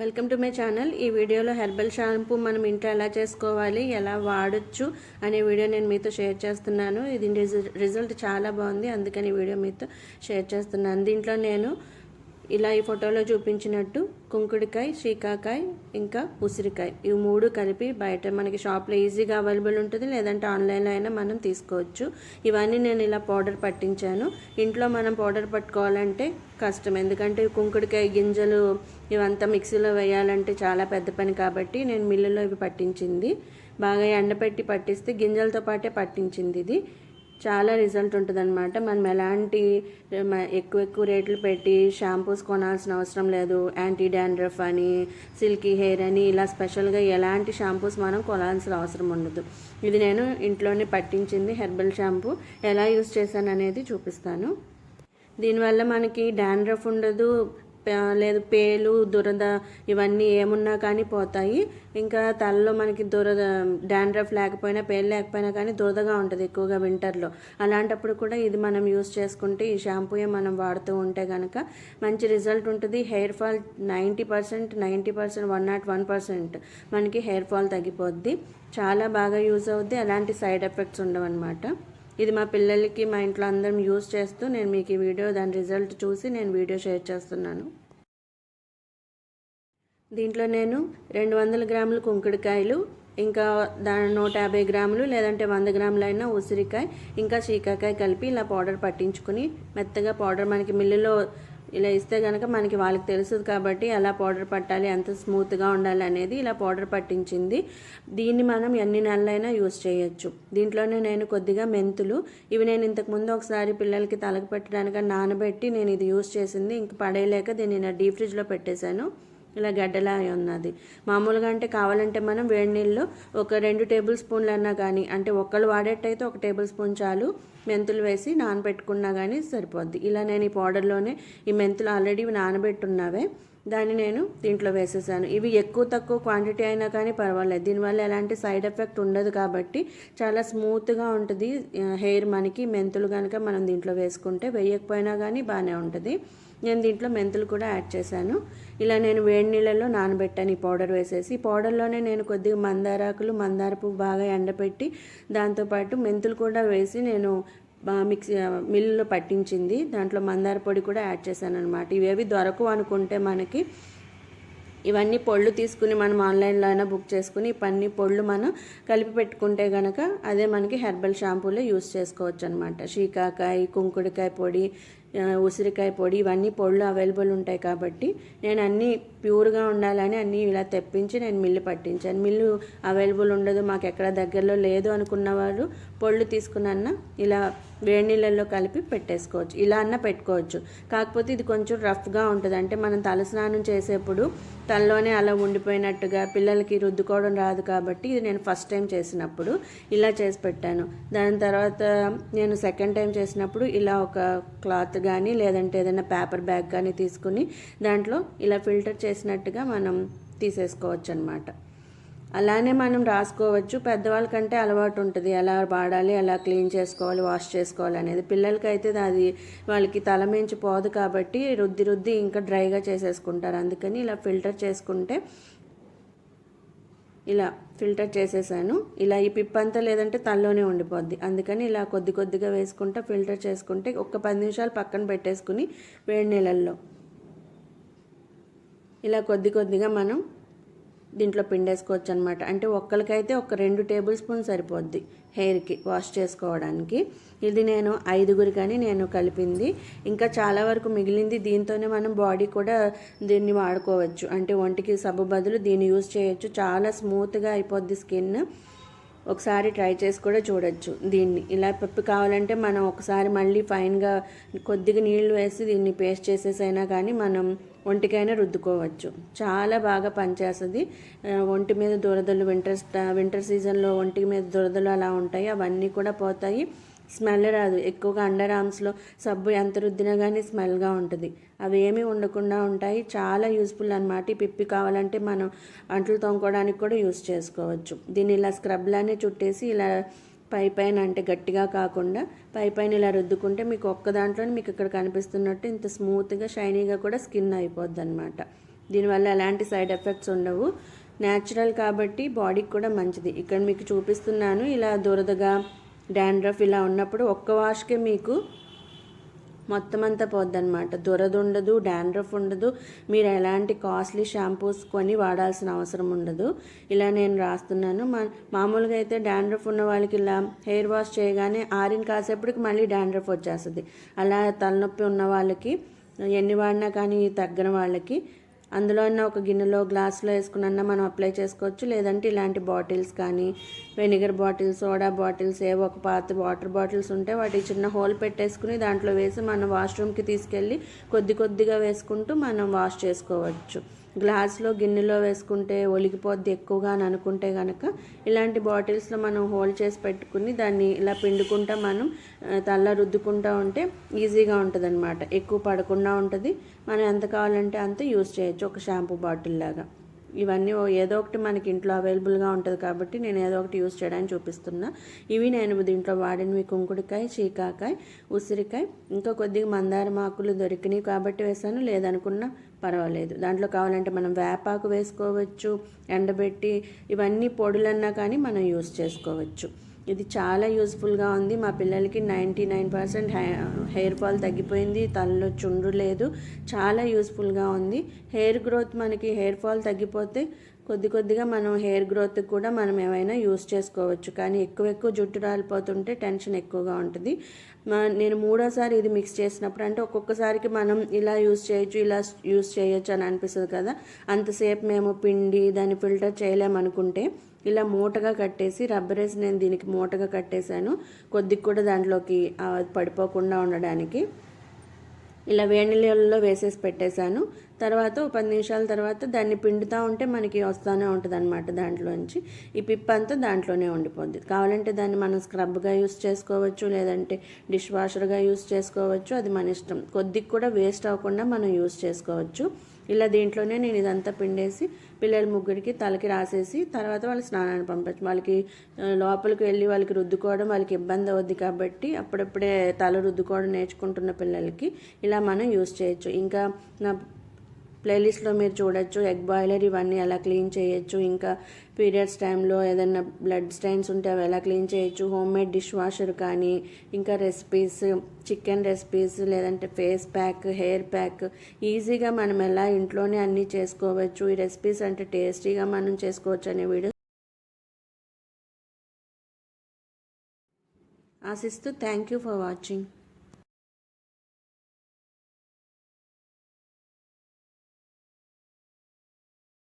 Welcome to my channel. ఈ వీడియోలో herbal shampoo మనం ఇంట్లో ఎలా చేసుకోవాలి ఎలా వాడచ్చు అనే వీడియో నేను మీతో షేర్ చేస్తున్నాను. ఇది రిజల్ట్ చాలా బాగుంది. అందుకని ఈ వీడియో మీతో షేర్ చేస్తున్నాను. దీంట్లో నేను ఇలా ఈ ఫోటోలో చూపించినట్టు కుంకుడికాయ శ్రీకాకాయ ఇంకా ఉసిరికాయ. ఇవి మూడు కలిపి బయట మనకి షాప్లో ఈజీగా అవైలబుల్ ఉంటుంది. లేదంటే ఆన్లైన్లో అయినా మనం తీసుకోవచ్చు. ఇవన్నీ నేను ఇలా పౌడర్ పట్టించాను. ఇంట్లో మనం పౌడర్ పట్టుకోవాలంటే కష్టం. ఎందుకంటే కుంకుడికాయ గింజలు ఇవంతా మిక్సీలో వేయాలంటే చాలా పెద్ద పని కాబట్టి నేను మిల్లులో ఇవి పట్టించింది. బాగా ఎండపెట్టి పట్టిస్తే గింజలతో పాటే పట్టించింది ఇది. చాలా రిజల్ట్ ఉంటుందన్నమాట. మనం ఎలాంటి ఎక్కువ ఎక్కువ రేట్లు పెట్టి షాంపూస్ కొనాల్సిన అవసరం లేదు. యాంటీ డాండ్రఫ్ అని సిల్కీ హెయిర్ అని ఇలా స్పెషల్గా ఎలాంటి షాంపూస్ మనం కొనాల్సిన అవసరం ఉండదు. ఇది నేను ఇంట్లోనే పట్టించింది హెర్బల్ షాంపూ. ఎలా యూస్ చేశాను అనేది చూపిస్తాను. దీనివల్ల మనకి డాండ్రఫ్ ఉండదు లేదు పేలు దురద ఇవన్నీ ఏమున్నా కానీ పోతాయి. ఇంకా తలలో మనకి దురద డాండ్రఫ్ లేకపోయినా పేలు లేకపోయినా కానీ దురదగా ఉంటుంది ఎక్కువగా వింటర్లో. అలాంటప్పుడు కూడా ఇది మనం యూస్ చేసుకుంటే ఈ షాంపూయే మనం వాడుతూ ఉంటే కనుక మంచి రిజల్ట్ ఉంటుంది. Hair fall ninety percent ninety percent one not one percent మనకి హెయిర్ ఫాల్ తగ్గిపోద్ది. చాలా బాగా యూజ్ అవుద్ది. అలాంటి సైడ్ ఎఫెక్ట్స్ ఉండవన్నమాట. ఇది మా పిల్లలకి మా ఇంట్లో అందరం యూజ్ చేస్తూ నేను మీకు ఈ వీడియో దాని రిజల్ట్ చూసి నేను వీడియో షేర్ చేస్తున్నాను. దీంట్లో నేను రెండు వందల గ్రాములు కుంకుడుకాయలు ఇంకా దాని నూట యాభై గ్రాములు లేదంటే వంద గ్రాములైనా ఉసిరికాయ ఇంకా చీకాకాయ కలిపి ఇలా పౌడర్ పట్టించుకుని మెత్తగా పౌడర్ మనకి మిల్లులో ఇలా ఇస్తే కనుక మనకి వాళ్ళకి తెలుస్తుంది కాబట్టి ఎలా పౌడర్ పట్టాలి ఎంత స్మూత్గా ఉండాలి అనేది ఇలా పౌడర్ పట్టించింది. దీన్ని మనం ఎన్ని నెలలైనా యూస్ చేయొచ్చు. దీంట్లోనే నేను కొద్దిగా మెంతులు ఇవి నేను ఇంతకుముందు ఒకసారి పిల్లలకి తలకు పెట్టడానికి నానబెట్టి నేను ఇది యూస్ చేసింది. ఇంక పడేయలేక దీన్ని నేను డీప్ ఫ్రిడ్జ్లో పెట్టేశాను. ఇలా గడ్డలా ఉన్నది. మామూలుగా అంటే కావాలంటే మనం వేడి నీళ్ళు ఒక రెండు టేబుల్ స్పూన్లు అన్నా కానీ అంటే ఒక్కళ్ళు వాడేటైతే ఒక టేబుల్ స్పూన్ చాలు మెంతులు వేసి నానబెట్టుకున్నా కానీ సరిపోద్ది. ఇలా నేను ఈ పౌడర్లోనే ఈ మెంతులు ఆల్రెడీ నానబెట్టున్నవే దాన్ని నేను దీంట్లో వేసేసాను. ఇవి ఎక్కువ తక్కువ క్వాంటిటీ అయినా కానీ పర్వాలేదు. దీనివల్ల ఎలాంటి సైడ్ ఎఫెక్ట్ ఉండదు కాబట్టి చాలా స్మూత్గా ఉంటుంది హెయిర్ మనకి. మెంతులు కనుక మనం దీంట్లో వేసుకుంటే వేయకపోయినా కానీ బాగానే ఉంటుంది. నేను దీంట్లో మెంతులు కూడా యాడ్ చేశాను. ఇలా నేను వేడి నీళ్ళలో నానబెట్టాను ఈ పౌడర్ వేసేసి. ఈ పౌడర్లోనే నేను కొద్దిగా మందారాకులు మందార పువ్వు బాగా ఎండపెట్టి దాంతోపాటు మెంతులు కూడా వేసి నేను మిక్స్ మిక్సీ మిల్లులో పట్టించింది. దాంట్లో మందార పొడి కూడా యాడ్ చేశాను అనమాట ఇవేవి దొరకవు అనుకుంటే మనకి ఇవన్నీ పొళ్ళు తీసుకుని మనం ఆన్లైన్లో అయినా బుక్ చేసుకుని ఇవన్నీ పొళ్ళు మనం కలిపి పెట్టుకుంటే కనుక అదే మనకి హెర్బల్ షాంపూలో యూస్ చేసుకోవచ్చు అనమాట శీకాకాయ కుంకుడికాయ పొడి ఉసిరికాయ పొడి ఇవన్నీ పొళ్ళు అవైలబుల్ ఉంటాయి కాబట్టి నేను అన్నీ ప్యూర్గా ఉండాలని అన్నీ ఇలా తెప్పించి నేను మిల్లు పట్టించాను. మిల్లు అవైలబుల్ ఉండదు మాకు ఎక్కడ దగ్గరలో లేదు అనుకున్న పొళ్ళు తీసుకున్న ఇలా వేడి నీళ్ళల్లో కలిపి పెట్టేసుకోవచ్చు. ఇలా అన్న పెట్టుకోవచ్చు. కాకపోతే ఇది కొంచెం రఫ్గా ఉంటుంది. అంటే మనం తలస్నానం చేసేప్పుడు తలలోనే అలా ఉండిపోయినట్టుగా పిల్లలకి రుద్దుకోవడం రాదు కాబట్టి ఇది నేను ఫస్ట్ టైం చేసినప్పుడు ఇలా చేసి పెట్టాను. దాని తర్వాత నేను సెకండ్ టైం చేసినప్పుడు ఇలా ఒక క్లాత్ కానీ లేదంటే ఏదైనా పేపర్ బ్యాగ్ కానీ తీసుకుని దాంట్లో ఇలా ఫిల్టర్ చేసినట్టుగా మనం తీసేసుకోవచ్చు అనమాట అలానే మనం రాసుకోవచ్చు. పెద్దవాళ్ళకంటే అలవాటు ఉంటుంది. ఎలా వాడాలి ఎలా క్లీన్ చేసుకోవాలి వాష్ చేసుకోవాలి అనేది. పిల్లలకైతే అది వాళ్ళకి తలమించి పోదు కాబట్టి రుద్ది రుద్ది ఇంకా డ్రైగా చేసేసుకుంటారు. అందుకని ఇలా ఫిల్టర్ చేసుకుంటే ఇలా ఫిల్టర్ చేసేసాను. ఇలా ఈ పిప్ అంతా లేదంటే తనలోనే ఉండిపోద్ది. అందుకని ఇలా కొద్ది కొద్దిగా వేసుకుంటా ఫిల్టర్ చేసుకుంటే ఒక పది నిమిషాలు పక్కన పెట్టేసుకుని వేడి నీళ్ళల్లో. ఇలా కొద్ది కొద్దిగా మనం దీంట్లో పిండేసుకోవచ్చు అనమాట అంటే ఒక్కరికైతే ఒక రెండు టేబుల్ స్పూన్ సరిపోద్ది హెయిర్కి వాష్ చేసుకోవడానికి. ఇది నేను ఐదుగురికని నేను కలిపింది. ఇంకా చాలా వరకు మిగిలింది దీంతోనే మనం బాడీ కూడా దీన్ని వాడుకోవచ్చు. అంటే ఒంటికి సబ్బు బదులు దీన్ని యూజ్ చేయొచ్చు. చాలా స్మూత్గా అయిపోద్ది స్కిన్. ఒకసారి ట్రై చేసి కూడా చూడొచ్చు దీన్ని. ఇలా పప్పు కావాలంటే మనం ఒకసారి మళ్ళీ ఫైన్గా కొద్దిగా నీళ్ళు వేసి దీన్ని పేస్ట్ చేసేసైనా కానీ మనం ఒంటికైనా రుద్దుకోవచ్చు. చాలా బాగా పనిచేస్తుంది. ఒంటి మీద దురదలు వింటర్ వింటర్ సీజన్లో ఒంటి మీద దురదలు అలా ఉంటాయి. అవన్నీ కూడా పోతాయి. స్మెల్ రాదు. ఎక్కువగా అండర్ ఆర్మ్స్లో సబ్బు ఎంత రుద్దినా కానీ స్మెల్గా ఉంటుంది. అవి ఏమీ ఉండకుండా ఉంటాయి. చాలా యూస్ఫుల్ అనమాట ఈ పిప్పి కావాలంటే మనం అంట్లు తోముకోవడానికి కూడా యూస్ చేసుకోవచ్చు. దీన్ని ఇలా స్క్రబ్లానే చుట్టేసి ఇలా పై పైన అంటే గట్టిగా కాకుండా పై పైన ఇలా రుద్దుకుంటే మీకు ఒక్క దాంట్లోనే మీకు ఇక్కడ కనిపిస్తున్నట్టు ఇంత స్మూత్గా షైనీగా కూడా స్కిన్ అయిపోద్ది అనమాట దీనివల్ల ఎలాంటి సైడ్ ఎఫెక్ట్స్ ఉండవు. న్యాచురల్ కాబట్టి బాడీకి కూడా మంచిది. ఇక్కడ మీకు చూపిస్తున్నాను ఇలా దురదగా డాండ్రఫ్ ఇలా ఉన్నప్పుడు ఒక్క వాష్కే మీకు మొత్తం అంతా పోద్దనమాట దురద ఉండదు డాండ్రఫ్ ఉండదు. మీరు ఎలాంటి కాస్ట్లీ షాంపూస్ కొని వాడాల్సిన అవసరం ఉండదు. ఇలా నేను రాస్తున్నాను. మా మామూలుగా అయితే డాండ్రఫ్ ఉన్న వాళ్ళకి ఇలా హెయిర్ వాష్ చేయగానే ఆరిన కాసేపటికి మళ్ళీ డాండ్రఫ్ వచ్చేస్తుంది. అలా తలనొప్పి ఉన్న వాళ్ళకి ఎన్ని వాడినా కానీ తగ్గని వాళ్ళకి అందులో ఉన్న ఒక గిన్నెలో గ్లాస్లో వేసుకున్న మనం అప్లై చేసుకోవచ్చు. లేదంటే ఇలాంటి బాటిల్స్ కానీ వెనిగర్ బాటిల్స్ సోడా బాటిల్స్ ఏవో ఒక పాత వాటర్ బాటిల్స్ ఉంటే వాటి చిన్న హోల్ పెట్టేసుకుని దాంట్లో వేసి మనం వాష్రూమ్కి తీసుకెళ్ళి కొద్ది కొద్దిగా వేసుకుంటూ మనం వాష్ చేసుకోవచ్చు. గ్లాస్లో గిన్నెలో వేసుకుంటే ఒలిగిపోద్ది ఎక్కువగా అని అనుకుంటే కనుక ఇలాంటి బాటిల్స్లో మనం హోల్డ్ చేసి పెట్టుకుని దాన్ని ఇలా పిండుకుంటా మనం తల్ల రుద్దుకుంటూ ఉంటే ఈజీగా ఉంటుంది అనమాట ఎక్కువ పడకుండా ఉంటుంది. మనం ఎంత కావాలంటే అంత యూస్ చేయొచ్చు ఒక షాంపూ బాటిల్ లాగా. ఇవన్నీ ఏదో ఒకటి మనకి ఇంట్లో అవైలబుల్గా ఉంటుంది కాబట్టి నేను ఏదో ఒకటి యూజ్ చేయడానికి చూపిస్తున్నా. ఇవి నేను దీంట్లో వాడినవి కుంకుడికాయ చీకాకాయ ఉసిరికాయ ఇంకా కొద్దిగా మందారం ఆకులు దొరికినాయి కాబట్టి వేసాను. లేదనుకున్నా పర్వాలేదు. దాంట్లో కావాలంటే మనం వేపాకు వేసుకోవచ్చు ఎండబెట్టి ఇవన్నీ పొడులన్నా కానీ మనం యూస్ చేసుకోవచ్చు. ఇది చాలా యూస్ఫుల్గా ఉంది. మా పిల్లలకి ninety nine percent hair fall తగ్గిపోయింది. తలలో చుండ్రు లేదు. చాలా యూస్ఫుల్గా ఉంది. హెయిర్ గ్రోత్ మనకి హెయిర్ ఫాల్ తగ్గిపోతే కొద్ది కొద్దిగా మనం హెయిర్ గ్రోత్ కూడా మనం ఏమైనా యూస్ చేసుకోవచ్చు. కానీ ఎక్కువ ఎక్కువ జుట్టు రాలిపోతుంటే టెన్షన్ ఎక్కువగా ఉంటుంది. నేను మూడోసారి ఇది మిక్స్ చేసినప్పుడు అంటే ఒక్కొక్కసారికి మనం ఇలా యూస్ చేయొచ్చు ఇలా యూస్ చేయొచ్చు అని అనిపిస్తుంది కదా. అంతసేపు మేము పిండి దాన్ని ఫిల్టర్ చేయలేమనుకుంటే ఇలా మూటగా కట్టేసి రబ్బరేసి నేను దీనికి మూటగా కట్టేశాను. కొద్దిగా కూడా దాంట్లోకి పడిపోకుండా ఉండడానికి. ఇలా వేడి వేసేసి పెట్టేశాను. తర్వాత ఒక పది నిమిషాల తర్వాత దాన్ని పిండుతూ ఉంటే మనకి వస్తూనే ఉంటుంది అనమాట దాంట్లోంచి. ఈ పిప్ అంతా దాంట్లోనే ఉండిపోద్ది. కావాలంటే దాన్ని మనం స్క్రబ్గా యూస్ చేసుకోవచ్చు లేదంటే డిష్ వాషర్గా యూస్ చేసుకోవచ్చు అది మన ఇష్టం. కొద్దిగా కూడా వేస్ట్ అవ్వకుండా మనం యూస్ చేసుకోవచ్చు. ఇలా దీంట్లోనే నేను ఇదంతా పిండేసి పిల్లల ముగ్గురికి తలకి రాసేసి తర్వాత వాళ్ళు స్నానాన్ని పంపచ్చు వాళ్ళకి లోపలికి వెళ్ళి వాళ్ళకి రుద్దుకోవడం వాళ్ళకి ఇబ్బంది అవుద్ది కాబట్టి అప్పుడప్పుడే తల రుద్దుకోవడం నేర్చుకుంటున్న పిల్లలకి ఇలా మనం యూస్ చేయొచ్చు. ఇంకా నా ప్లేలిస్ట్లో మీరు చూడొచ్చు ఎగ్ బాయిలర్ ఇవన్నీ ఎలా క్లీన్ చేయొచ్చు. ఇంకా పీరియడ్స్ టైంలో ఏదైనా బ్లడ్ స్టైన్స్ ఉంటే అవి ఎలా క్లీన్ చేయొచ్చు. హోమ్ మేడ్ డిష్ వాషర్ కానీ ఇంకా రెసిపీస్ చికెన్ రెసిపీస్ లేదంటే ఫేస్ ప్యాక్ హెయిర్ ప్యాక్. ఈజీగా మనం ఎలా ఇంట్లోనే అన్నీ చేసుకోవచ్చు. ఈ రెసిపీస్ అంటే టేస్టీగా మనం చేసుకోవచ్చు అనే వీడియో. ఆశిస్తూ థ్యాంక్ యూ ఫర్ వాచింగ్.